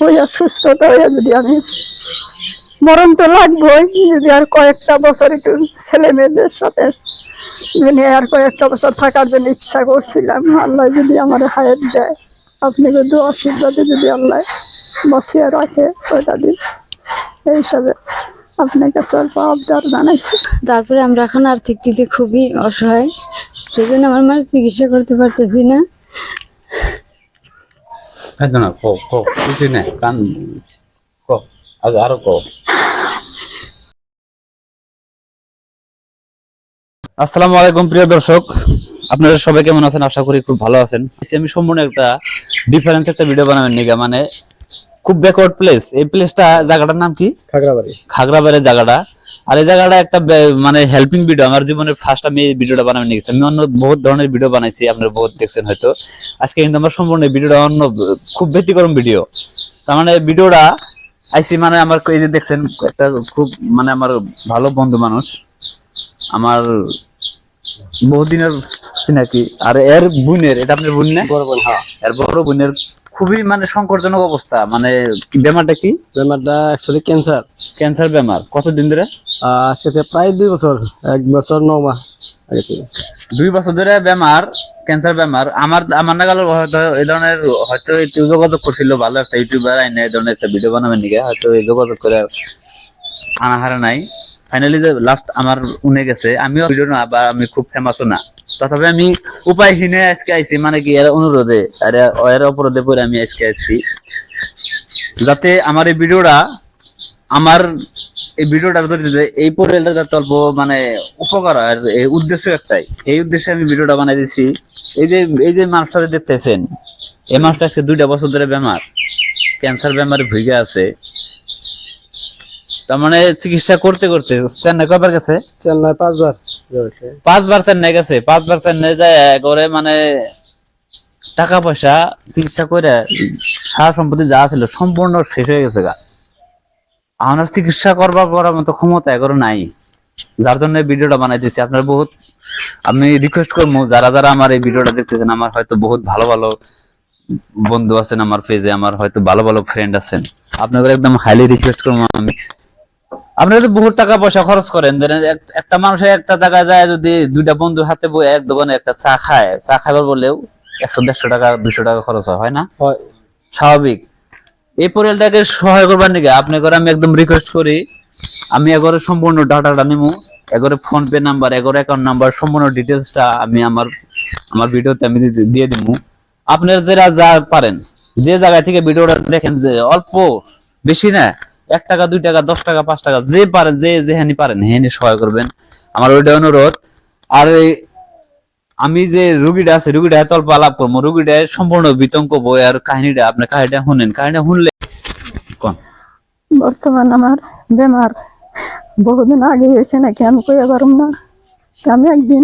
হইয়া সুস্থতা হইয়া যদি আমি মরণ তো লাগবেই, যদি আর কয়েকটা বছর একটু ছেলে মেয়েদের সাথে মানে আর কয়েকটা বছর থাকার জন্য ইচ্ছা করছিলাম, আল্লাহ যদি আমার হায়াত দেয়। আপনি কিন্তু আশীর্বাদে যদি আল্লাহ বসিয়ে রাখে, ওইটা দিন। এই হিসাবে আপনার কাছে অল্প আবদার তারপরে আমরা এখন আর্থিক দিকে খুবই অসহায় সেই জন্য আমার মার চিকিৎসা করতে পারতেছি না। কাঁদো না কো কো কিছু নাই? কান কো আগে আরও কো। আসসালামু আলাইকুম প্রিয় দর্শক আপনারা সবাই কেমন আছেন? আশা করি খুব ভালো আছেন। আমি সম্পূর্ণ একটা ডিফারেন্স একটা ভিডিও বানাবেন নিগা। মানে খুব ব্যাকওয়ার্ড প্লেস এই প্লেসটা জায়গাটার নাম কি? খাগড়াবাড়ি। খাগড়াবাড়ির জায়গাটা। আর এই জায়গাটা একটা মানে হেল্পিং ভিডিও আমার জীবনের ফার্স্ট আমি এই ভিডিওটা বানানো নিয়ে গেছি আমি অন্য বহুত ধরনের ভিডিও বানাইছি আপনারা বহুত দেখছেন হয়তো। আজকে কিন্তু আমার সম্পূর্ণ ভিডিওটা অন্য খুব ব্যতিক্রম ভিডিও তার মানে ভিডিওটা আইসি মানে আমার এই যে দেখছেন একটা খুব মানে আমার ভালো বন্ধু মানুষ। আমার বহুদিনের চিনাকি। আর এর বোনের এটা আপনার বোন না? বড় বোন হ্যাঁ। এর বড় বোনের খুবই মানে সংকটজনক অবস্থা। মানে বেমারটা কি? বেমারটা অ্যাকচুয়ালি ক্যান্সার ক্যান্সার বেমার। কতদিন ধরে? আজকে প্রায় দুই বছর এক বছর ন মাস দুই বছর ধরে বেমার ক্যান্সার বেমার। আমার আমার নাগাল হয়তো এই ধরনের হয়তো যোগাযোগ করছিল ভালো একটা ইউটিউবার আইনে এই ধরনের একটা ভিডিও বানাবেন নিকে? হয়তো যোগাযোগ করে আনা হারা নাই। ফাইনালি যে লাস্ট আমার উনে গেছে, আমিও ভিডিও না বা আমি খুব ফেমাসও না। তথাপি আমি উপায়হীনে আজকে আইছি মানে কি এর অনুরোধে, আর এর অপরাধে পরে আমি আজকে আইছি। যাতে আমার এই ভিডিওটা আমার এই ভিডিওটার জরিয়ে এই পোর্টালটা যাতে অল্প মানে উপকার আর এই উদ্দেশ্য একটাই। এই উদ্দেশ্যে আমি ভিডিওটা বানাই দিচ্ছি এই যে এই যে মানুষটা দেখতেছেন, এই মানুষটা আজকে দুইটা বছর ধরে বেমার। ক্যান্সার বেমারে ভুগে আছে। তার মানে চিকিৎসা করতে করতে চেন্নাই কবার গেছে? চেন্নাই পাঁচবার পাঁচবার চেন্নাই গেছে পাঁচবার চেন্নাই যায় করে মানে টাকা পয়সা চিকিৎসা করে সারা সম্পত্তি যা ছিল সম্পূর্ণ শেষ হয়ে গেছে গা। আমার চিকিৎসা করবার করার মতো ক্ষমতা এগারো নাই। যার জন্য ভিডিওটা বানাইতেছি আপনার বহুত আমি রিকোয়েস্ট করব যারা যারা আমার এই ভিডিওটা দেখতেছেন আমার হয়তো বহুত ভালো ভালো বন্ধু আছেন আমার পেজে আমার হয়তো ভালো ভালো ফ্রেন্ড আছেন। আপনাদের একদম হাইলি রিকোয়েস্ট করব আমি। আপনারা তো বহুত টাকা পয়সা খরচ করেন একটা মানুষের একটা জায়গায় যায় যদি দুইটা বন্ধুর হাতে বই এক দোকানে একটা চা খায় চা খাবার বলেও একশো দেড়শো টাকা দুশো টাকা খরচ হয় না? স্বাভাবিক। এই পরিয়ালটাকে সহায় করবার নিকে আপনি করে আমি একদম রিকোয়েস্ট করি আমি এগরে সম্পূর্ণ ডাটাটা নিমু এগরে ফোন পে নাম্বার এগরে অ্যাকাউন্ট নাম্বার সম্পূর্ণ ডিটেলসটা আমি আমার আমার ভিডিওতে আমি দিয়ে দিব আপনার যারা যা পারেন যে জায়গা থেকে ভিডিওটা দেখেন যে অল্প বেশি না এক টাকা, দুই টাকা, দশ টাকা, পাঁচ টাকা, যে পারেন, যে যেখানে পারেন, হেনে সহায় করবেন। আমার ওইটা অনুরোধ। আর আমি যে রুগীটা আছে, রুগীটা এত অল্প আলাপ করব, রুগীটা সম্পূর্ণ বিতঙ্ক বই আর কাহিনীটা আপনি কাহিনীটা শুনেন। কাহিনীটা শুনলে কোন? বর্তমান আমার বেমার বহুদিন আগে হয়েছে নাকি, আমি কইয়া পারম না। আমি একদিন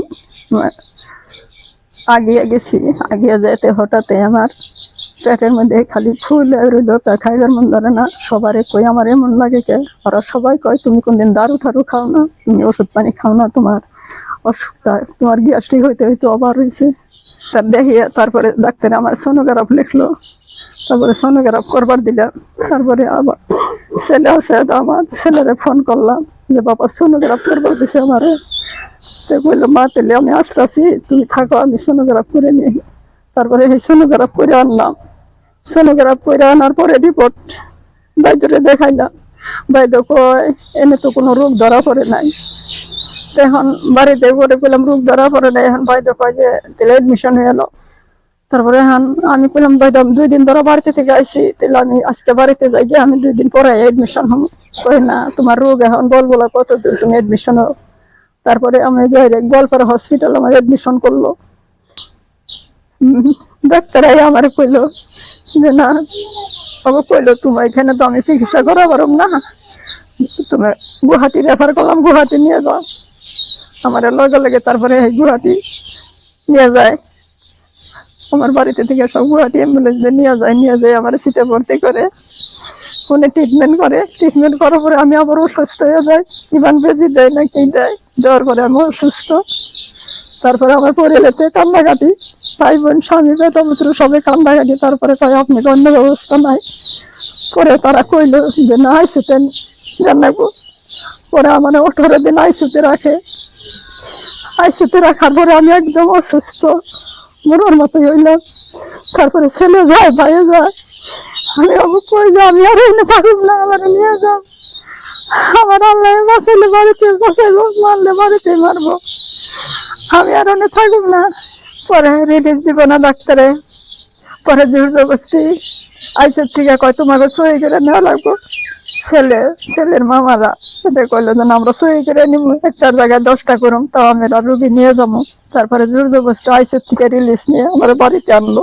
আগিয়ে গেছি, আগিয়ে যেতে হঠাৎ আমার পেটের মধ্যে খালি ফুল রইল খাইবার মন ধরে না, সবারে কই আমার এমন লাগে কে? ওরা সবাই কয়, তুমি কোনদিন দারু ঠারু খাও না, তুমি ওষুধ পানি খাও না, তোমার অসুখটা, তোমার গ্যাস্ট্রিক হইতে হইতে অবার হয়েছে তার দেখিয়ে তারপরে ডাক্তার আমার সোনোগ্রাফ লিখলো, তারপরে সোনোগ্রাফ করবার দিলাম, তারপরে আবার ছেলে আছে আমার ছেলেরে ফোন করলাম। যে বাবা সোনোগ্রাফ দিছে আমারে। তো বলল, মা তাহলে আমি আসতেছি, তুমি থাকো, আমি সোনোগ্রাফ করে নিই তারপরে এই সোনোগ্রাফ করে আনলাম। সোনোগ্রাফ করে আনার পরে রিপোর্ট বাইদরে দেখাইলাম। বাইদ কয়, এনে তো কোনো রোগ ধরা পড়ে নাই। এখন বাড়িতে করে পেলাম রোগ ধরা পড়ে নাই। এখন বাইদ কয় যে তাহলে এডমিশন হয়ে এলো। তারপরে আমি বললাম ভাইদাম দুই দিন ধরে বাড়িতে থেকে আইসি তাহলে আমি আজকে বাড়িতে যাই গিয়ে আমি দুই দিন পরে এডমিশন হব কই না, তোমার রোগ এখন বল বলা কত দূর, তুমি এডমিশন তারপরে আমি যাই গোয়ালপাড়া হসপিটাল আমার এডমিশন করল। ডাক্তারাই আমার কইলো যে, না বাবা কইলো, তোমার এখানে তো আমি চিকিৎসা করা পারম না। তুমি গুয়াহাটি রেফার করলাম, গুয়াহাটি নিয়ে যাও। আমার লগে লগে তারপরে এই গুয়াহাটি নিয়ে যায়। আমার বাড়িতে থেকে সব গুয়াহাটি অ্যাম্বুলেন্স নিয়ে যায় নিয়ে যায়, আমার সিটে ভর্তি করে ফোনে ট্রিটমেন্ট করে। ট্রিটমেন্ট করার পরে আমি আবার অসুস্থ হয়ে যাই। ইমান বেজি দেয় না, কি দেয়? দেওয়ার পরে আমি অসুস্থ। তারপরে আমার পরিবারতে কান্নাকাটি। ভাই বোন, স্বামী, বেটা, পুত্র সবাই কান্নাকাটি। তারপরে কয় আপনি অন্য ব্যবস্থা নাই। পরে তারা কইলো যে, না আইসুতেন জানাব পরে আমার আঠারো দিন আইসুতে রাখে। আইসুতে রাখার পরে আমি একদম অসুস্থ। মরার মতোই হইলাম তারপরে ছেলে যায়, ভাইয়ে যায়। আমি অবু কই যে আমি আর এনে থাকুক না, আমার নিয়ে যাও আমার আল্লাহ বাঁচাইলে বাড়িতে বাঁচাইবো মারলে বাড়িতে মারবো। আমি আর অনেক থাকুক না। পরে রিলিজ দিব না ডাক্তারে। পরে জোর জবস্তি আইসের থেকে কয়, তোমাকে সই করে নেওয়া লাগবো। ছেলে ছেলের মামারা সেটা করল যে না, আমরা সই করে নিব একটার জায়গায় দশটা করুম তাও আমরা রুগী নিয়ে যাব তারপরে জোর জবস্তি আইসের থেকে রিলিজ নিয়ে আমার বাড়িতে আনলো।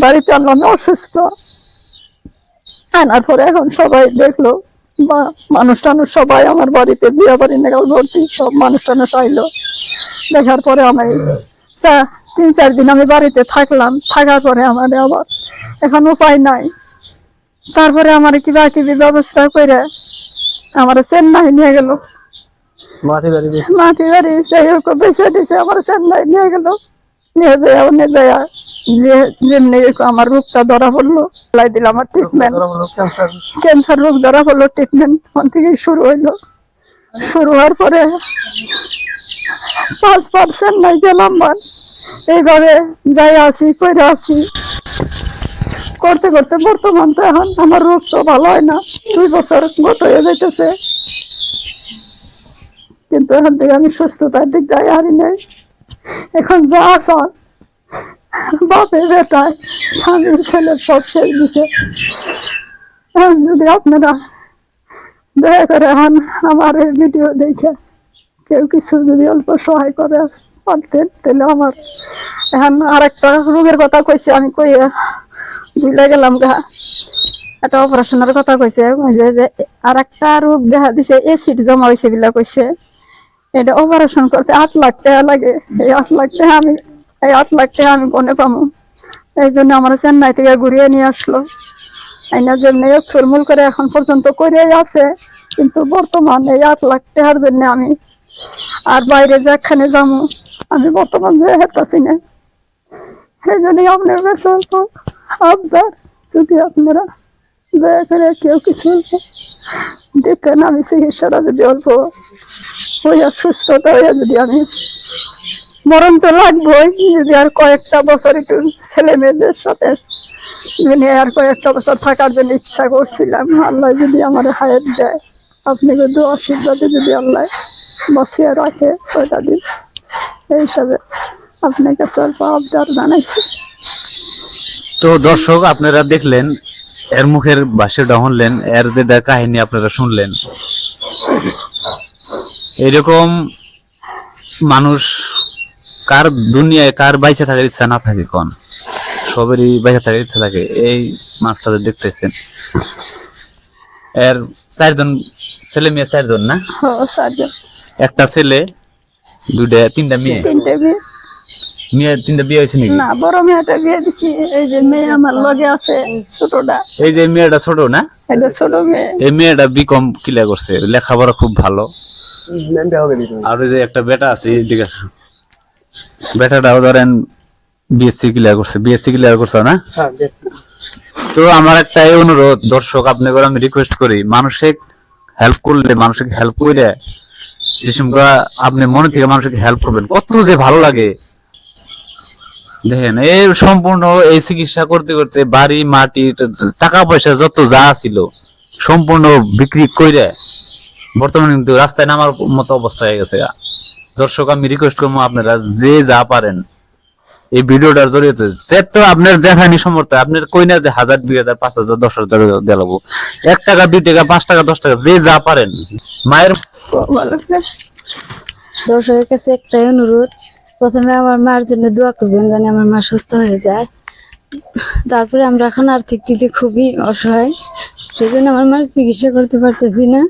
বাড়িতে আনলো আমি অসুস্থ। আনার পরে এখন সবাই দেখল বা মানুষ টানুষ সবাই আমার বাড়িতে বিয়ে বাড়ি নেগাল ভর্তি সব মানুষ টানুষ আইলো। দেখার পরে আমি চা- তিন চার দিন আমি বাড়িতে থাকলাম থাকার পরে আমার আবার এখন উপায় নাই। তারপরে আমার কিবা কিবি ব্যবস্থা করে আমার চেন্নাই নিয়ে গেল। মাটি বাড়ি বেশি মাটি বাড়ি সেই বেছে দিছে আমার চেন্নাই নিয়ে গেল। নিয়ে যায় নিয়ে যায় যে যেমনি আমার রোগটা ধরা পড়ল লাই দিল আমার ট্রিটমেন্ট ক্যান্সার ক্যান্সার রোগ ধরা পড়ল ট্রিটমেন্ট ওখান শুরু হইল। শুরু হওয়ার পরে পাঁচ পার্সেন্ট নাই গেলাম এইভাবে যাই আসি করে আসি। করতে করতে বর্তমান তো এখন আমার রোগ তো ভালো হয় না। দুই বছর গত হয়ে যাইতেছে। কিন্তু এখন থেকে আমি সুস্থতার দিক যাই হারি নাই। এখন যা আসার বাপে বেটায়, স্বামীর ছেলে সব শেষ দিছে। এখন যদি আপনারা দয়া করে এখন আমার এই ভিডিও দেখে কেউ কিছু যদি অল্প সহায় করে পারতেন, তাহলে আমার এখন আর একটা রোগের কথা কইছে, আমি কই ভুলে গেলাম গা। একটা অপারেশনের কথা কইছে কইছে যে আর একটা রোগ দেখা দিছে এ এসিড জমা হয়েছে বিলা কইছে এটা অপারেশন করতে আট লাখ টাকা লাগে। এই আট লাখ টাকা আমি, এই আট লাখ টাকা আমি কোনে পাবো এই জন্য আমার চেন্নাই থেকে ঘুরিয়ে নিয়ে আসলো। আইনা হোক চুরমুল করে এখন পর্যন্ত করেই আছে, কিন্তু বর্তমান এই আট লাখ টাকার জন্য আমি আর বাইরে যে যেখানে যাব, আমি বর্তমান যে হেঁটাছি না। সেই জন্য আপনার কাছে আবদার। যদি আপনারা দয়া করে কেউ কিছু দেখেন আমি চিকিৎসাটা যদি অল্প হইয়া সুস্থতা হইয়া যদি আমি মরণ তো লাগবেই, যদি আর কয়েকটা বছর একটু ছেলে মেয়েদের সাথে মানে আর কয়েকটা বছর থাকার জন্য ইচ্ছা করছিলাম, আল্লাহ যদি আমার হায়াত দেয়, আপনি কিন্তু আশীর্বাদে যদি আল্লাহ বসিয়ে রাখে, ওইটা দিন। এই হিসাবে আপনার কাছে অল্প আবদার জানাইছি। তো দর্শক আপনারা দেখলেন এর মুখের ভাষ্যটা শুনলেন এর যেটা কাহিনী আপনারা শুনলেন। এরকম মানুষ কার দুনিয়ায় কার বাইচে থাকার ইচ্ছা না থাকে কোন? সবেরই বাইচে থাকার ইচ্ছা থাকে। এই মানুষটা দেখতেছেন এর চারজন ছেলে মেয়ে চারজন না? একটা ছেলে দুটা তিনটা মেয়ে। তিনটে বিয়ে মেয়ে তিনটা বিয়ে হয়েছে নাকি? না বড় মেয়েটা বিয়ে দিচ্ছি এই যে মেয়ে আমার লগে আছে ছোটটা। এই যে মেয়েটা ছোট না? এটা ছোট মেয়ে। এই মেয়েটা বিকম ক্লিয়ার করছে লেখাপড়া খুব ভালো। আর ওই যে একটা বেটা আছে এদিকে বেটাটাও ধরেন বিএসসি ক্লিয়ার করছে। বিএসসি ক্লিয়ার করছে না? হ্যাঁ তো আমার একটা এই অনুরোধ দর্শক আপনাকে আমি রিকোয়েস্ট করি মানুষের হেল্প করলে মানুষকে হেল্প করে যে সময় আপনি মনে থেকে মানুষকে হেল্প করবেন। কত যে ভালো লাগে। দেখেন, এই সম্পূর্ণ এই চিকিৎসা করতে করতে বাড়ি, মাটি, টাকা পয়সা যত যা ছিল সম্পূর্ণ বিক্রি করে বর্তমানে কিন্তু রাস্তায় নামার মতো অবস্থা হয়ে গেছে দর্শক, আমি রিকোয়েস্ট করব আপনারা যে যা পারেন এই ভিডিওটার জড়িয়ে সে তো আপনার যেখানে সমর্থ আপনার কই না যে হাজার, দুই হাজার, পাঁচ হাজার, দশ হাজার দেলাবো এক টাকা, দুই টাকা, পাঁচ টাকা, দশ টাকা, যে যা পারেন। মায়ের। দর্শকের কাছে একটাই অনুরোধ প্রথমে আমার মার জন্য দোয়া করবেন যেন আমার মা সুস্থ হয়ে যায়। তারপরে আমরা এখন আর্থিক দিকে খুবই অসহায়। সেই জন্য আমার মার চিকিৎসা করতে পারতেছি না।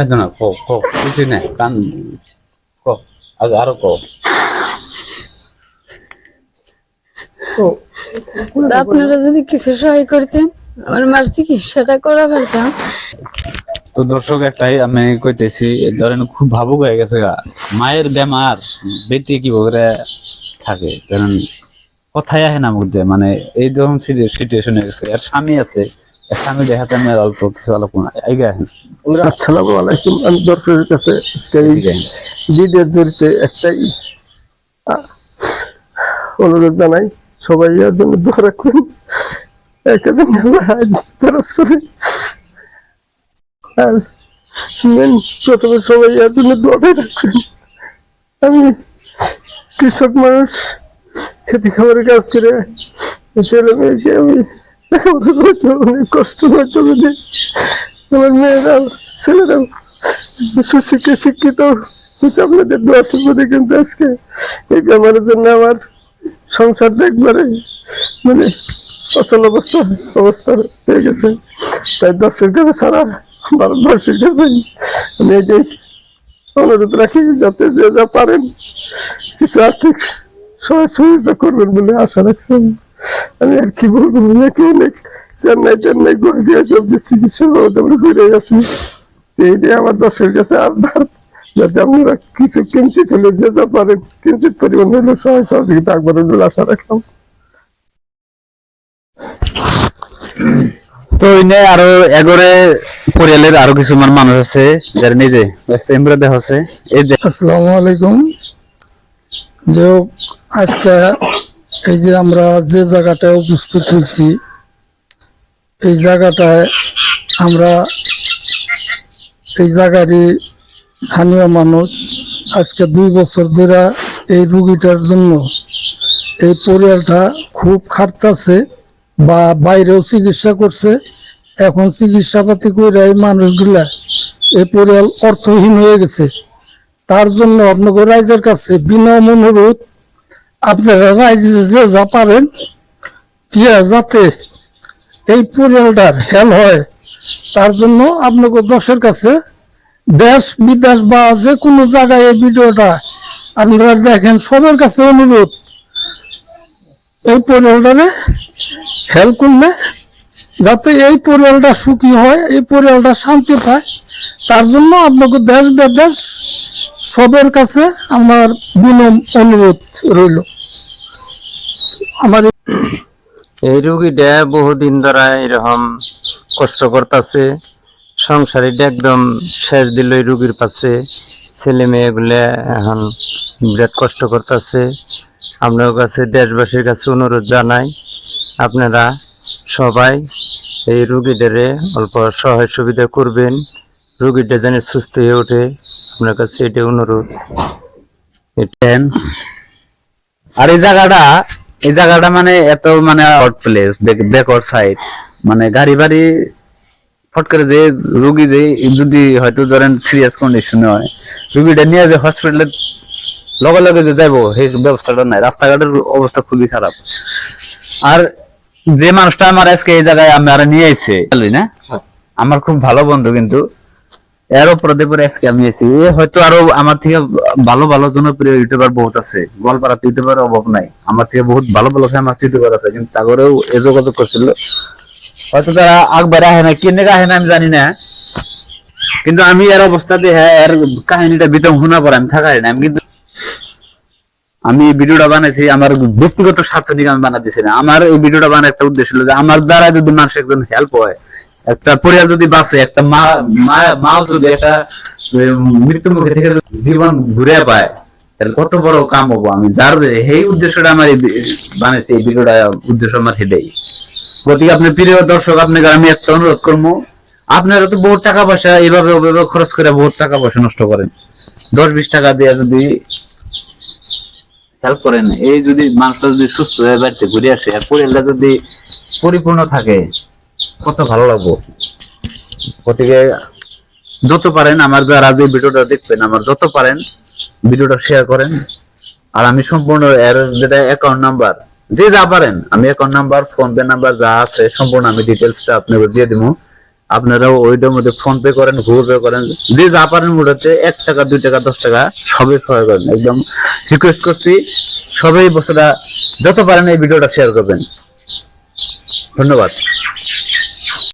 একদম না কো কো কিছু নাই কান কো আগে আরও কো। আপনারা যদি কিছু সহায় করতেন আমার মার চিকিৎসাটা করা পারতাম। তো দর্শক একটাই আমি কইতেছি ধরেন খুব ভাবুক হয়ে গেছে গা। মায়ের বেমার বেটি কি করে থাকে? কারণ কথাই আহে না মধ্যে মানে এই ধরুন সিচুয়েশন হয়ে গেছে। আর স্বামী আছে স্বামী দেখাতে আমি অল্প কিছু আলোচনা আগে আহেন আসসালামু আলাইকুম। আমি দর্শকের কাছে ভিডিওর জড়িতে একটাই অনুরোধ জানাই। সবাই এর জন্য দোয়া রাখুন একে খরচ করে। আর প্রথমে সবাই এর জন্য দোয়াটাই রাখুন আমি কৃষক মানুষ, খেতে খাবারের কাজ করে ছেলে মেয়েকে আমি অনেক কষ্ট হয়েছে বুঝি আমার মেয়েরাও ছেলেরাও সুশিক্ষিত, শিক্ষিত হচ্ছে আপনাদের দোয়া সুবিধে কিন্তু আজকে। এই ব্যাপারের জন্য আমার সংসারটা একবারে মানে অচল অবস্থা অবস্থা হয়ে গেছে। তাই দর্শকের কাছে সারা ভারতবর্ষের কাছে আমি এটাই অনুরোধ রাখি, যাতে যে যা পারেন, কিছু আর্থিক সহযোগিতা করবেন বলে আশা রাখছি। আমি। আর কি বলব নাকি অনেক চেন্নাই টেন্নাই গুয়াহাটি সব যে চিকিৎসা ব্যবস্থা আমরা ঘুরে তো এইটাই আমার দর্শকের কাছে আবদার যাতে আপনারা কিছু কিঞ্চিত হলে যে যা পারেন, কিঞ্চিত পরিমাণ হলে সহায় সহযোগিতা আকবরের বলে আশা রাখলাম। তো ইনে আরও এগরে পরিয়ালের আরও কিছুমান মানুষ আছে যারা নিজে এমরা দেখা হচ্ছে এই আসসালামু আলাইকুম। যে আজকে এই যে আমরা যে জায়গাটায় উপস্থিত হয়েছি, এই জায়গাটায় আমরা এই জায়গারই স্থানীয় মানুষ আজকে দুই বছর ধরে এই রুগীটার জন্য এই পরিয়ালটা খুব খাটতাছে বা বাইরেও চিকিৎসা করছে, এখন চিকিৎসাপাতি করে এই মানুষগুলা এই পরিয়াল অর্থহীন হয়ে গেছে। তার জন্য আপনাকে রাইজের কাছে বিনম অনুরোধ। আপনারা রাইজে যে যা পারেন, দিয়া যাতে এই পরিয়ালটার হেল হয়। তার জন্য আপনাকে দশের কাছে দেশ, বিদেশ বা যে কোনো জায়গায় এই ভিডিওটা আপনারা দেখেন, সবার কাছে অনুরোধ। এই পরিয়ালটারে হেল্প করলে যাতে এই পরিয়ালটা সুখী হয়, এই পরিয়ালটা শান্তি পায়। তার জন্য আপনাকে দেশ বিদেশ সবের কাছে আমার বিনম অনুরোধ রইল। আমার এই রুগীটা বহুদিন ধরে এরকম কষ্ট করতেছে। সংসারীটা একদম শেষ দিল রুগীর পাশে ছেলে মেয়েগুলা এখন বিরাট কষ্ট করতেছে আপনার কাছে দেশবাসীর কাছে অনুরোধ জানাই, আপনারা সবাই এই রুগীটারে অল্প সহায় সুবিধা করবেন রুগীটা যেন সুস্থ হয়ে ওঠে, আপনার কাছে এটা অনুরোধ। আর এই জায়গাটা এই জায়গাটা মানে এত মানে আউট প্লেস ব্যাকওয়ার্ড সাইড মানে গাড়ি বাড়ি ফট করে যে রুগী যে যদি হয়তো ধরেন সিরিয়াস কন্ডিশনে হয় রুগীটা নিয়ে যে হসপিটালে লগে লগে যে যাইবো সেই ব্যবস্থাটা নাই। রাস্তাঘাটের অবস্থা খুবই খারাপ। আর যে মানুষটা আমার আজকে এই জায়গায় আমরা নিয়ে আইছে জানলি না? আমার খুব ভালো বন্ধু কিন্তু এর উপরে পরে আজকে আমি এসেছি এ হয়তো আরও আমার থেকে ভালো ভালো জনপ্রিয় ইউটিউবার বহুত আছে। গোয়ালপাড়াতে ইউটিউবার অভাব নাই। আমার থেকে বহুত ভালো ভালো ফেমাস ইউটিউবার আছে কিন্তু তাগরেও এ যোগাযোগ করছিল। হয়তো তারা আকবার আহে না কেনে আহে না আমি জানি না। কিন্তু আমি এর অবস্থা দিয়ে এর কাহিনীটা বিতম শোনা পরে আমি থাকাই না আমি কিন্তু আমি এই ভিডিওটা বানাইছি আমার ব্যক্তিগত স্বার্থ নিয়ে আমি বানাতেছি না। আমার এই ভিডিওটা বানার একটা উদ্দেশ্য ছিল যে আমার দ্বারা যদি মানুষ একজন হেল্প হয়, একটা পরিবার যদি বাঁচে, একটা মা মা- যদি একটা মৃত্যু মুখে থেকে জীবন ঘুরে পায় তাহলে কত বড় কাম হব আমি? যার সেই উদ্দেশ্যটা আমার বানাইছি, এই ভিডিওটা উদ্দেশ্য আমার হেডেই গতিকে আপনার প্রিয় দর্শক, আপনাকে আমি একটা অনুরোধ করব। আপনারা তো বহুত টাকা পয়সা এইভাবে ওভাবে খরচ করে বহুত টাকা পয়সা নষ্ট করেন। দশ বিশ টাকা দিয়ে যদি হেল্প করেন, এই যদি মানুষটা যদি সুস্থ হয়ে বাড়িতে ঘুরে আসে, আর পরিবারটা যদি পরিপূর্ণ থাকে, কত ভালো লাগবো। গতিকে যত পারেন, আমার যারা যে ভিডিওটা দেখবেন, আমার যত পারেন ভিডিওটা শেয়ার করেন। আর আমি সম্পূর্ণ এর যেটা অ্যাকাউন্ট নাম্বার যে যা পারেন, আমি account number PhonePe number যা আছে, সম্পূর্ণ আমি ডিটেলসটা আপনাকে দিয়ে দিব। আপনারা ওইটার মধ্যে ফোন পে করেন গুগল পে করেন, যে যা পারেন মোট হচ্ছে এক টাকা, দুই টাকা, দশ টাকা, সবই সহায় করেন। একদম রিকোয়েস্ট করছি, সবাই বছরটা যত পারেন এই ভিডিওটা শেয়ার করবেন। ধন্যবাদ।